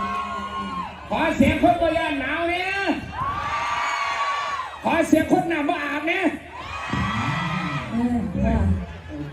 ขอบคุณค่ะขอเสียงคนตัวยานหนาวเนี่ยขอเสียงคนหนาวมาอาบเนี่ยเออว่า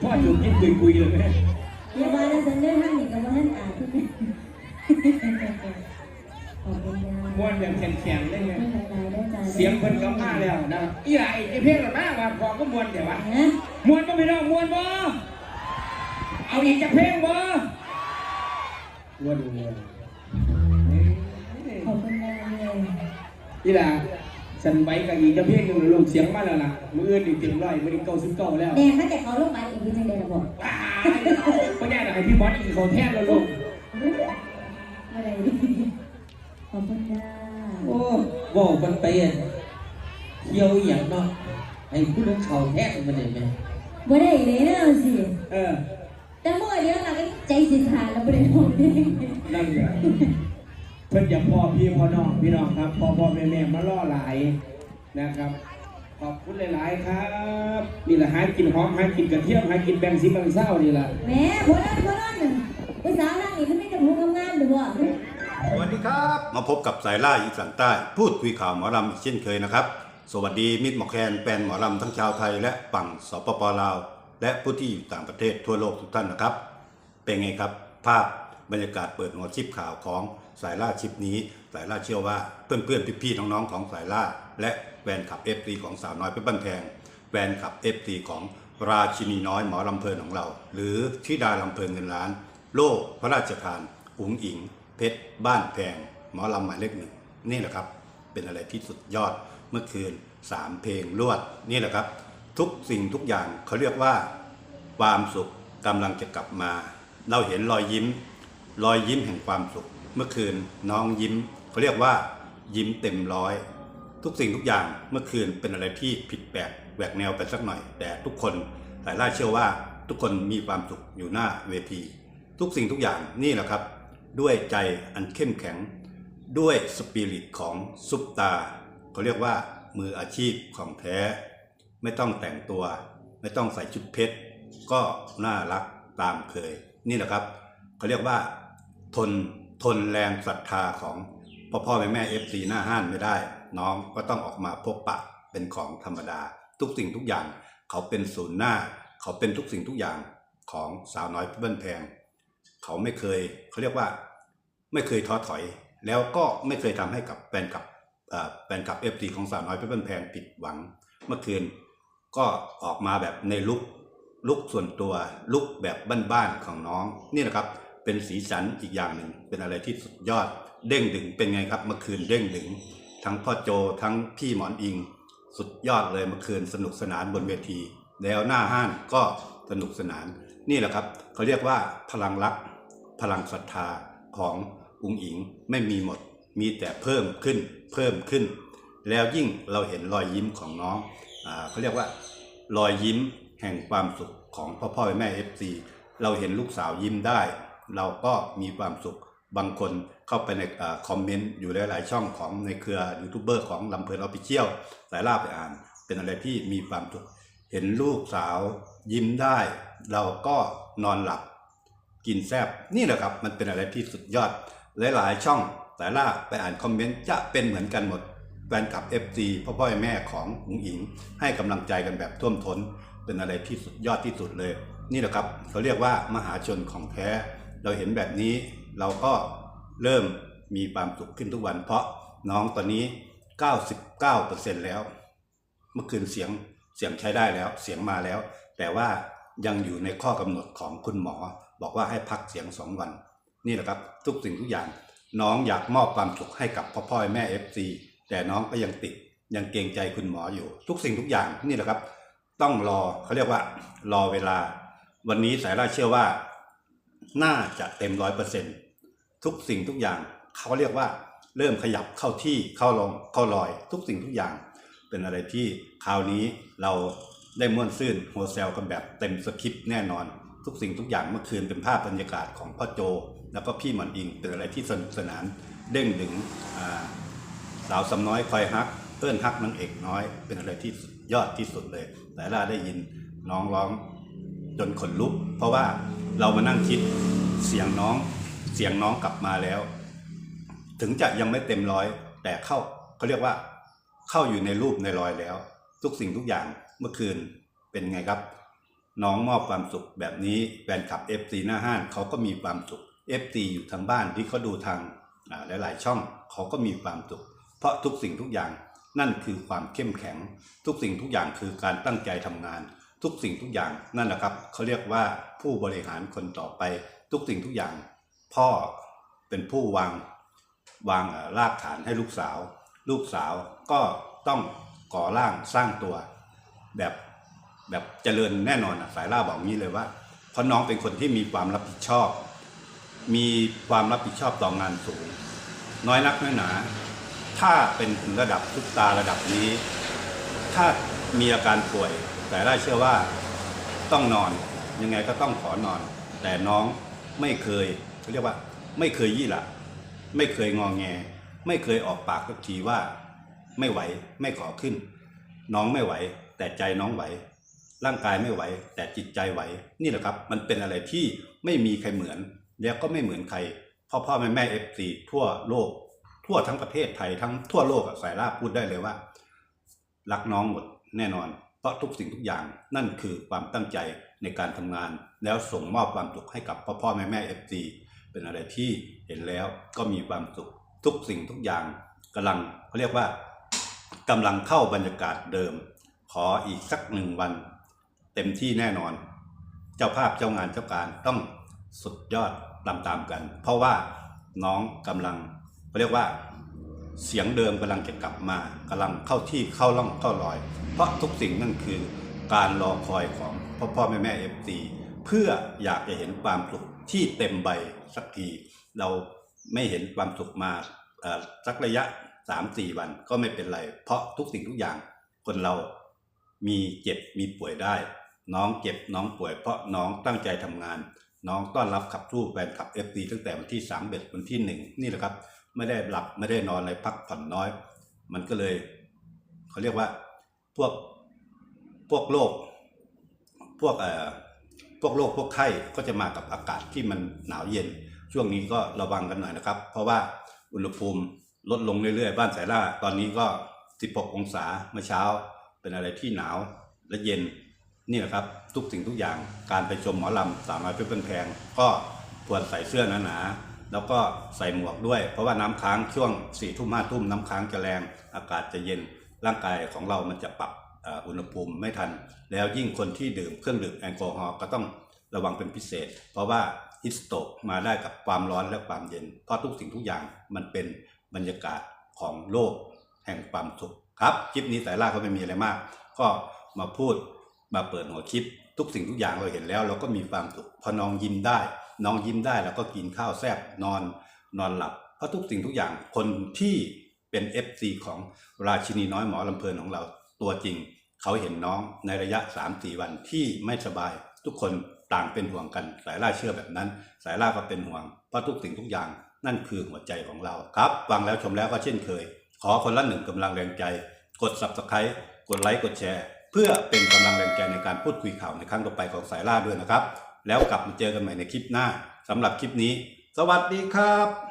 พ่ออยู่กินคุยคุยๆเลยไหมอย่ามาแล้วฉันได้ท่านนี่กับว่าท่านอ่านทุกคนขอบคุณค่ะมวนอย่างแข็งๆได้ไงไม่เป็นไรได้จ้าเสียงเพิ่นก็มาแล้วนะอีหลายไอ้เพลงหรอมาว่าพอก็มวนแต่ว่าฮะมวนบ่พี่น้องมวนบ่เอาอีกจะเพลงบ่มวนมวน อีหล่ะฉันไว้กับอีกจะเพลงหนึงแล้วลงเสียงมาแล้วล่ะมื้ออื่นอีกเต็มร้อยมื้อนี้เก้าสิบเก้าแล้วแดงมาแต่เขาลงมาอีกทีจังเลยนะบอกว้ายบ่แน่ดอกให้พี่บอสอีกเขาแทนแล้วลูกอะไรดีขอบคุณค่ะโอ้บอกมันไปอะเที่ยวอหย่างเนาะให้ผู้ลงเขาแท้งมันเลยไหมบ่ได้เลยนะสิเออแต่เมื่อเดียวเราก็ใจสิขาดแล้วบ่ได้หมดเลยนั่นแหละเพิ่นอย่าพ่อพี่พ่อน้องพี่น้องครับพ่อพ่อแม่แม่มาล่อหลายนะครับ ขอบคุณหลาย ๆ ครับนี่แหละหากินหอมหากินกระเทียมหากินแบงสีแบงเศร้านี่แหละแหม่พอนั่นพอนั่นน่ะผู้สาวนั่งนี่มันไม่จะพูดงามๆหรือว่าสวัสดีครับ มาพบกับสายล่าอีสานใต้ พูดคุยข่าวหมอลำอีกเช่นเคยนะครับ สวัสดีมิตรหมอแคนแฟนหมอลำทั้งชาวไทย และฝั่งสปปลาว และผู้ที่อยู่ต่างประเทศทั่วโลกทุกท่านนะครับ เป็นไงครับ ภาพ บรรยากาศเปิดหัวชิปข่าวของสายล่าชิปนี้ สายล่าเชื่อว่าเพื่อนๆพี่ๆน้องๆของสายล่า และแฟนคลับเอฟซีของสาวน้อยเพชรบ้านแพงแฟนคลับเอฟซีของราชินีน้อยหมอลำเพลินของเรา หรือธิดาลำเพลินเงินล้าน โล่พระราชทานอุ๋งอิง เพชรบ้านแพง หมอลำหมายเลขหนึ่งนี่แหละครับเป็นอะไรที่สุดยอดเมื่อคืนสามเพลงรวดนี่แหละครับ ทุกสิ่งทุกอย่างเขาเรียกว่า ความสุขกำลังจะกลับมา เราเห็นรอยยิ้ม รอยยิ้มแห่งความสุข เมื่อคืนน้องยิ้มเขาเรียกว่า ยิ้มเต็มร้อย ทุกสิ่งทุกอย่างเมื่อคืนเป็นอะไรที่ผิดแปลกแหวกแนวไปสักหน่อย แต่ทุกคนสายล่าเชื่อว่า ทุกคนมีความสุขอยู่หน้าเวที ทุกสิ่งทุกอย่างนี่แหละครับ ด้วยใจอันเข้มแข็ง ด้วยสปิริตของซุปตาเขาเรียกว่ามืออาชีพของแท้ ไม่ต้องแต่งตัว ไม่ต้องใส่ชุดเพชร ก็น่ารักตามเคย นี่แหละครับเขาเรียกว่า ทนทนแรงศรัทธาของพ่อพ่อแม่แม่เอฟซีหน้าห้านไม่ได้ น้องก็ต้องออกมาพบปะเป็นของธรรมดา ทุกสิ่งทุกอย่าง เขาเป็นศูนย์หน้า เขาเป็นทุกสิ่งทุกอย่างของสาวน้อยเพื่อนแพง เขาไม่เคยเขาเรียกว่าไม่เคยท้อถอย แล้วก็ไม่เคยทำให้กับแฟนคลับเอ่อแฟนคลับเอฟซีของสาวน้อยเพื่อนแพงผิดหวัง เมื่อคืนก็ออกมาแบบในลุกลุกส่วนตัวลุกแบบบ้านๆของน้องนี่แหละครับ เป็นสีสันอีกอย่างหนึ่งเป็นอะไรที่สุดยอดเด้งดึงเป็นไงครับเมื่อคืนเด้งดึง ทั้งพ่อโจทั้งพี่หมอนอิง สุดยอดเลยเมื่อคืนสนุกสนานบนเวที แล้วหน้าห้านก็สนุกสนาน นี่แหละครับเขาเรียกว่าพลังรัก พลังศรัทธาของอุงอิงไม่มีหมด มีแต่เพิ่มขึ้นเพิ่มขึ้น แล้วยิ่งเราเห็นรอยยิ้มของน้องอเขาเรียกว่ารอยยิ้มแห่งความสุขของพ่อพ่อแม่เอฟซีเราเห็นลูกสาวยิ้มได้ เราก็มีความสุขบางคนเข้าไปในอคอมเมนต์อยู่หลาย ๆ ช่องของในเครือยูทูบเบอร์ของลำเพลินออฟฟิเชียลสายล่าไปอ่าน เป็นอะไรที่มีความสุข เห็นลูกสาวยิ้มได้ เราก็นอนหลับ กินแซบนี่แหละครับ มันเป็นอะไรที่สุดยอด หลาย ๆ ช่องแต่ล่าไปอ่านคอมเมนต์จะเป็นเหมือนกันหมดแฟนคลับ FG พ่อพ่อแม่ของหงอิง ให้กำลังใจกันแบบท่วมท้น เป็นอะไรที่สุดยอดที่สุดเลย นี่แหละครับเขาเรียกว่ามหาชนของแท้ เราเห็นแบบนี้เราก็เริ่มมีความสุขขึ้นทุกวัน เพราะน้องตอนนี้ 99%แล้ว เมื่อคืนเสียงเสียงใช้ได้แล้วเสียงมาแล้ว แต่ว่ายังอยู่ในข้อกำหนดของคุณหมอ บอกว่าให้พักเสียงสองวัน นี่แหละครับทุกสิ่งทุกอย่าง น้องอยากมอบความสุขให้กับพ่อพ่อแม่เอฟซีแต่น้องก็ยังติดยังเกรงใจคุณหมออยู่ ทุกสิ่งทุกอย่างนี่แหละครับ ต้องรอเขาเรียกว่า รอเวลา วันนี้สายล่าเชื่อว่า น่าจะเต็มร้อยเปอร์เซ็นทุกสิ่งทุกอย่างเขาเรียกว่าเริ่มขยับเข้าที่เข้าลงเข้ารอย ทุกสิ่งทุกอย่าง เป็นอะไรที่คราวนี้เราได้ม่วนซื่นโฮเซลกันแบบเต็มสคริปต์แน่นอน ทุกสิ่งทุกอย่างเมื่อคืนเป็นภาพบรรยากาศของพ่อโจ แล้วก็พี่หมอนอิงเป็นอะไรที่สนุกสนานเด้งดึงสาวสำน้อยคอยฮักเอิ้นฮักนางเอกน้อย เป็นอะไรที่ยอดที่สุดเลย แต่ล่าได้ยินน้องร้องจนขนลุก เพราะว่า เรามานั่งคิดเสียงน้องเสียงน้องกลับมาแล้ว ถึงจะยังไม่เต็มร้อย แต่เข้าเขาเรียกว่า เข้าอยู่ในรูปในรอยแล้ว ทุกสิ่งทุกอย่างเมื่อคืนเป็นไงครับ น้องมอบความสุขแบบนี้แฟนคลับ FC หน้าห้านเขาก็มีความสุข FC อยู่ทางบ้านที่เขาดูทางหลาย ๆ ช่องเขาก็มีความสุข เพราะทุกสิ่งทุกอย่างนั่นคือความเข้มแข็ง ทุกสิ่งทุกอย่างคือการตั้งใจทำงาน ทุกสิ่งทุกอย่างนั่นแหละครับเขาเรียกว่า ผู้บริหารคนต่อไปทุกสิ่งทุกอย่าง พ่อเป็นผู้วางวางรากฐานให้ลูกสาว ลูกสาวก็ต้องก่อร่างสร้างตัว แบบแบบเจริญแน่นอนสายล่าบอกงี้เลยว่า เพราะน้องเป็นคนที่มีความรับผิดชอบ มีความรับผิดชอบต่องานสูง น้อยนักน้อยหนา ถ้าเป็นถึงระดับทุกตาระดับนี้ ถ้ามีอาการป่วย แต่ได้เชื่อว่าต้องนอน ยังไงก็ต้องขอนอน แต่น้องไม่เคยเขาเรียกว่า ไม่เคยยี่หละไม่เคยงองแง ไม่เคยออกปากสักทีว่า ไม่ไหวไม่ขอขึ้น น้องไม่ไหว แต่ใจน้องไหว ร่างกายไม่ไหว แต่จิตใจไหว นี่แหละครับ มันเป็นอะไรที่ไม่มีใครเหมือน แล้วก็ไม่เหมือนใครพ่อพ่อแม่แม่เอฟซีทั่วโลก ทั่วทั้งประเทศไทยทั้งทั่วโลกสายลาพูดได้เลยว่า รักน้องหมดแน่นอน เพราะทุกสิ่งทุกอย่างนั่นคือความตั้งใจ ในการทำงาน แล้วส่งมอบความสุขให้กับพ่อพ่อแม่แม่เอฟซีเป็นอะไรที่เห็นแล้วก็มีความสุขทุกสิ่งทุกอย่างกำลังเขาเรียกว่ากำลังเข้าบรรยากาศเดิม ขออีกสักหนึ่งวัน เต็มที่แน่นอน เจ้าภาพเจ้างานเจ้าการต้องสุดยอดตามๆกัน เพราะว่าน้องกำลังเขาเรียกว่าเสียงเดิมกำลังจะกลับมากำลังเข้าที่เข้าร่องเข้ารอย เพราะทุกสิ่งนั่นคือการรอคอยของ พ่อพ่อแม่แม่เอฟซีเพื่ออยากจะเห็นความสุขที่เต็มใบสักที เราไม่เห็นความสุขมาสักระยะ3-4วันก็ไม่เป็นไร เพราะทุกสิ่งทุกอย่างคนเรามีเจ็บมีป่วยได้ น้องเจ็บน้องป่วย เพราะน้องตั้งใจทำงาน น้องต้อนรับขับสู้แฟนคลับเอฟซีตั้งแต่วันที่3เบ็ดวันที่1นี่แหละครับ ไม่ได้หลับไม่ได้นอนเลยพักผ่อนน้อย มันก็เลย เขาเรียกว่าพวกพวกโรค พวกเอ่อพวกโรคพวกไข้ก็จะมากับอากาศที่มันหนาวเย็น ช่วงนี้ก็ระวังกันหน่อยนะครับ เพราะว่าอุณหภูมิลดลงเรื่อยๆ บ้านสายล่าตอนนี้ก็ 16 องศาเมื่อเช้า เป็นอะไรที่หนาวและเย็นนี่แหละครับทุกสิ่งทุกอย่างการไปชมหมอลำสามร้อยเพื่อนแพงก็ควรใส่เสื้อหนาๆแล้วก็ใส่หมวกด้วย เพราะว่าน้ำค้างช่วง4ี่ทุ่มห้าทุ่มน้ำค้างจะแรงอากาศจะเย็นร่างกายของเรามันจะปรับ อุณหภูมิไม่ทัน แล้วยิ่งคนที่ดื่มเครื่องดื่มแอลกอฮอล์ก็ต้องระวังเป็นพิเศษ เพราะว่าฮิสโตกมาได้กับความร้อนและความเย็น เพราะทุกสิ่งทุกอย่างมันเป็นบรรยากาศของโลกแห่งความสุขครับคลิปนี้สายล่าก็ไม่มีอะไรมาก ก็มาพูดมาเปิดหัวคลิป ทุกสิ่งทุกอย่างเราเห็นแล้ว เราก็มีความสุขพอน้องยิ้มได้ น้องยิ้มได้แล้วก็กินข้าวแซ่บนอนนอนหลับเพราะทุกสิ่งทุกอย่างคนที่เป็น FC ของราชินีน้อยหมอลำเพลินของเราตัวจริง เขาเห็นน้องในระยะ 3-4 วันที่ไม่สบาย ทุกคนต่างเป็นห่วงกัน สายล่าเชื่อแบบนั้น สายล่าก็เป็นห่วง เพราะทุกสิ่งทุกอย่างนั่นคือหัวใจของเราครับฟังแล้วชมแล้วก็เช่นเคย ขอคนละหนึ่งกำลังแรงใจ กด subscribe กดไลค์กดแชร์ เพื่อเป็นกำลังแรงใจในการพูดคุยข่าวในครั้งต่อไปของสายล่าด้วยนะครับ แล้วกลับมาเจอกันใหม่ในคลิปหน้าสำหรับคลิปนี้ สวัสดีครับ